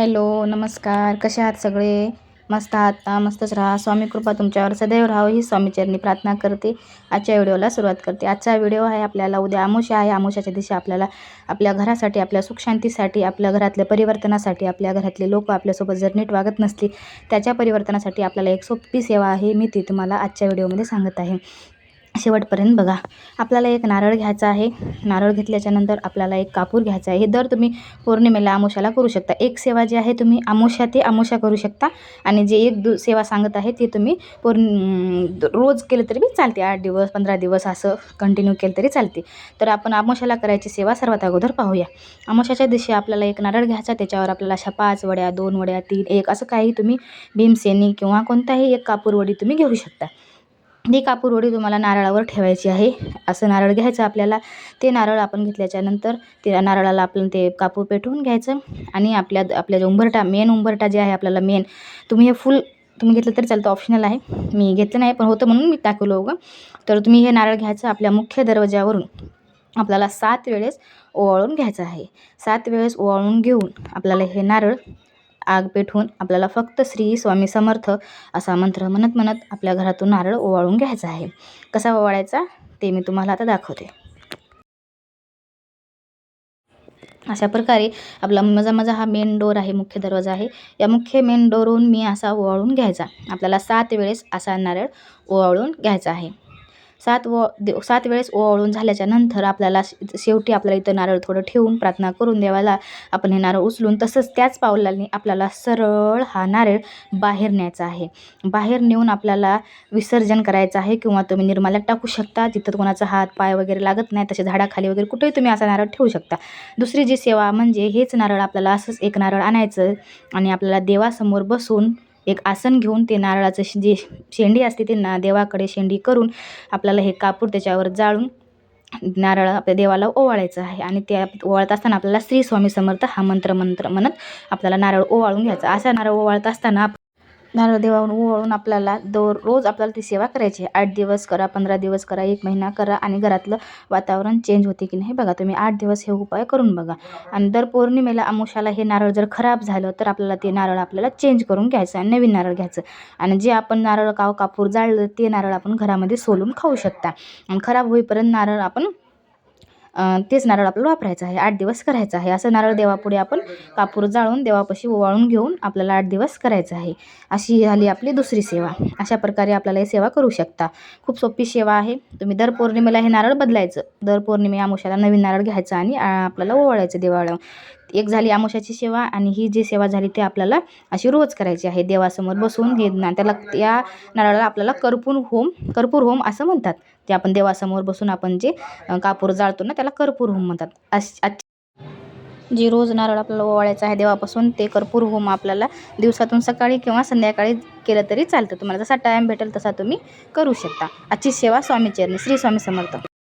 Hello नमस्कार. कसे आहात सगळे? मस्त आहात ना मस्तच राहा. स्वामी कृपा तुमच्यावर सदैव राहावं ही स्वामीचरणी प्रार्थना करते. आजच्या व्हिडिओला सुरुवात करते. आजचा व्हिडिओ आहे आपल्याला उद्या आमुषा आहे. आमुषाच्या दिवशी आपल्याला आपल्या घरासाठी आपल्या सुखशांतीसाठी आपल्या घरातल्या परिवर्तनासाठी आपल्या घरातले लोक आपल्यासोबत जर नीट वागत नसली त्याच्या परिवर्तनासाठी आपल्याला एक सोपी सेवा आहे मी ती तुम्हाला आजच्या व्हिडिओमध्ये सांगत आहे. शेवटपर्यंत बघा. आपल्याला एक नारळ घ्यायचा आहे. नारळ घेतल्याच्यानंतर आपल्याला एक कापूर घ्यायचा आहे. हे दर तुम्ही पौर्णिमेला आमोशाला करू शकता. एक सेवा जी आहे तुम्ही आमोशा ते आमोशा करू शकता. आणि जे एक दु सेवा सांगत आहे ते तुम्ही पौर्णि रोज केलं तरी बी चालते. आठ दिवस पंधरा दिवस असं कंटिन्यू केलं तरी चालते. तर आपण आमोशाला करायची सेवा सर्वात अगोदर पाहूया. आमोशाच्या दिवशी आपल्याला एक नारळ घ्यायचा त्याच्यावर आपल्याला अशा पाच वड्या दोन वड्या तीन एक असं काही तुम्ही भीमसेनी किंवा कोणताही एक कापूर वडी तुम्ही घेऊ शकता. ती कापूरवडी तुम्हाला नारळावर ठेवायची आहे. असं नारळ घ्यायचं आपल्याला. ते नारळ आपण घेतल्याच्यानंतर ते नारळाला आपण ते कापूर पेटवून घ्यायचं आणि आपल्या आपल्या जो उंबरटा मेन उंबरटा जे आहे आपल्याला मेन तुम्ही हे फुल तुम्ही घेतलं तरी चालतं ऑप्शनल आहे. मी घेतलं नाही पण होतं म्हणून मी टाकलं उगं. तर तुम्ही हे नारळ घ्यायचं आपल्या मुख्य दरवाज्यावरून आपल्याला सात वेळेस ओवाळून घ्यायचं आहे. सात वेळेस ओवाळून घेऊन आपल्याला हे नारळ आग पेटवून आपल्याला फक्त श्री स्वामी समर्थ असा मंत्र म्हणत म्हणत आपल्या घरातून नारळ ओवाळून घ्यायचा आहे. कसा ओवाळायचा? ते मी तुम्हाला आता दाखवते. अशा प्रकारे आपला मजा माझा हा मेन डोर आहे मुख्य दरवाजा आहे. या मुख्य मेन डोरहून मी असा ओवाळून घ्यायचा. आपल्याला सात वेळेस असा नारळ ओवाळून घ्यायचा आहे. सात व देव सात वेळेस ओवाळून झाल्याच्यानंतर आपल्याला शेवटी आपल्याला इथं नारळ थोडं ठेवून प्रार्थना करून देवाला आपण हे नारळ उचलून तसंच त्याच पावलाने आपल्याला सरळ हा नारळ बाहेर न्यायचा आहे. बाहेर नेऊन आपल्याला विसर्जन करायचं आहे किंवा तुम्ही निर्माल्यात टाकू शकता तिथं कोणाचा हात पाय वगैरे लागत नाही तसे झाडाखाली वगैरे कुठेही तुम्ही असा नारळ ठेवू शकता. दुसरी जी सेवा म्हणजे हेच नारळ आपल्याला असंच एक नारळ आणायचं आणि आपल्याला देवासमोर बसून एक आसन घेऊन ते नारळाचं जे शेंडी असते ते ना देवाकडे शेंडी करून आपल्याला हे कापूर त्याच्यावर जाळून नारळ आपल्या देवाला ओवाळायचं आहे. आणि त्या ओवाळत असताना आपल्याला श्री स्वामी समर्थ हा मंत्र मंत्र म्हणत आपल्याला नारळ ओवाळून घ्यायचा. असा नारळ ओवाळत असताना नारळ देवाहून ओवाळून आपल्याला दर रोज आपल्याला ती सेवा करायची आहे. आठ दिवस करा पंधरा दिवस करा एक महिना करा आणि घरातलं वातावरण चेंज होते की नाही बघा. तुम्ही आठ दिवस हे उपाय करून बघा. आणि दर पौर्णिमेला अमुषाला हे नारळ जर खराब झालं तर आपल्याला ते नारळ आपल्याला चेंज करून घ्यायचं आणि नवीन नारळ घ्यायचं आणि जे आपण नारळ काव कापूर जाळलं ते नारळ आपण घरामध्ये सोलून खाऊ शकता. आणि खराब होईपर्यंत नारळ आपण तेच नारळ आपल्याला वापरायचं आहे. आठ दिवस करायचं आहे. असं नारळ देवापुढे आपण कापूर जाळून देवापाशी ओवाळून घेऊन आपल्याला आठ दिवस करायचं आहे. अशी झाली आपली दुसरी सेवा. अशा प्रकारे आपल्याला ही सेवा करू शकता. खूप सोपी सेवा आहे. तुम्ही दर पौर्णिमेला हे नारळ बदलायचं. दर पौर्णिमे आमुषाला नवीन नारळ घ्यायचं आणि आपल्याला ओवाळायचं देवाळ. एक झाली आमुषाची सेवा आणि ही जी सेवा झाली ती आपल्याला अशी रोज करायची आहे. देवासमोर बसून हे ना त्याला या नारळाला आपल्याला कर्पूर होम कर्पूर होम असं म्हणतात. ते आपण देवासमोर बसून आपण जे कापूर जाळतो ना त्याला कर्पूर होम म्हणतात. अश जे रोज नारळ आपल्याला ओवाळायचं आहे देवापासून ते कर्पूर होम आपल्याला दिवसातून सकाळी किंवा संध्याकाळी केलं तरी चालतं. तुम्हाला जसा टाईम भेटेल तसा तुम्ही करू शकता. आजची सेवा स्वामीचरणी. श्री स्वामी समर्थ.